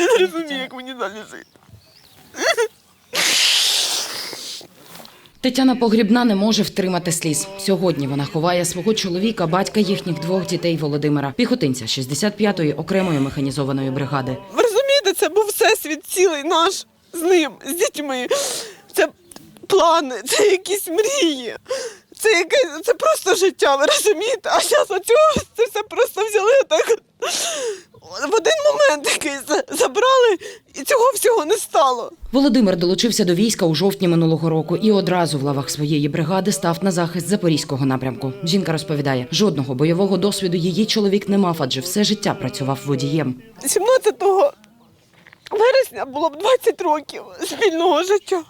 Я не розумію, як мені далі жити. Тетяна Погрібна не може втримати сліз. Сьогодні вона ховає свого чоловіка, батька їхніх двох дітей Володимира, піхотинця 65-ї окремої механізованої бригади. Ви розумієте, це був всесвіт цілий наш з ним, з дітьми. Це плани, це якісь мрії. Це яке, це просто життя, ви розумієте? А зараз оцього це все просто взяли так. В один момент якийсь за- забрали, і цього всього не стало. Володимир долучився до війська у жовтні минулого року і одразу в лавах своєї бригади став на захист запорізького напрямку. Жінка розповідає, жодного бойового досвіду її чоловік не мав, адже все життя працював водієм. 17 вересня було б 20 років спільного життя.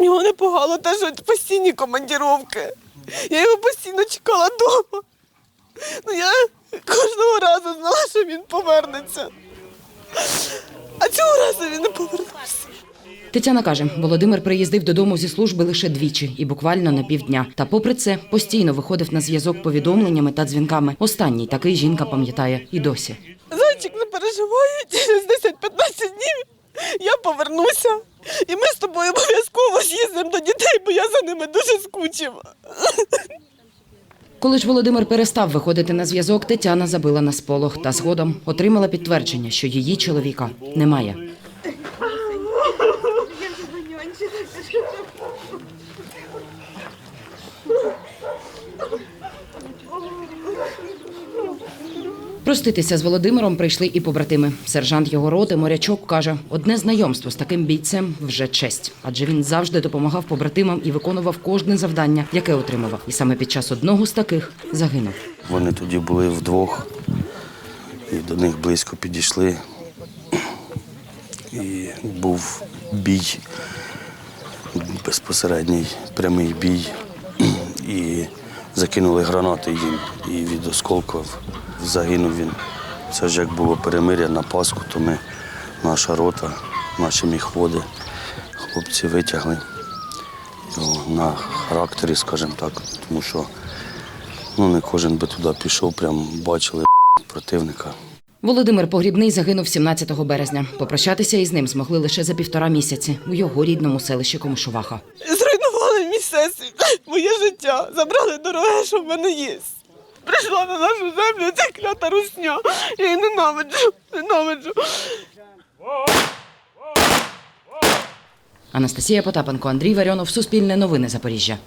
Його не погало те, що постійні командіровки. Я його постійно чекала вдома. Ну я кожного разу знала, що він повернеться. Цього разу він не повернувся. Тетяна каже, Володимир приїздив додому зі служби лише двічі і буквально на півдня. Та, попри це, постійно виходив на зв'язок повідомленнями та дзвінками. Останній такий жінка пам'ятає і досі. Зайчик не переживає, через 10-15 днів я повернуся. І ми з тобою обов'язково з'їздимо до дітей, бо я за ними дуже скучила. Коли ж Володимир перестав виходити на зв'язок, Тетяна забила на сполох та згодом отримала підтвердження, що її чоловіка немає. Проститися з Володимиром прийшли і побратими. Сержант його роти морячок каже, одне знайомство з таким бійцем вже честь, адже він завжди допомагав побратимам і виконував кожне завдання, яке отримував. І саме під час одного з таких загинув. Вони тоді були вдвох, і до них близько підійшли. І був бій, безпосередній прямий бій. І закинули гранати їм. І від осколків загинув він. Це ж як було перемиря на Пасху, то ми, наша рота, наші міхводи, хлопці витягли його на характері, скажімо так, тому що Ну, не кожен би туди пішов, прям бачили противника. Володимир Погрібний загинув 17 березня. Попрощатися із ним змогли лише за півтора місяці у його рідному селищі Комишуваха. Зруйнували мій всесвіт, моє життя, забрали дороге, що в мене є. Прийшла на нашу землю ця клята русня. Я її ненавиджу, ненавиджу. Анастасія Потапенко, Андрій Варіонов, Суспільне новини Запоріжжя.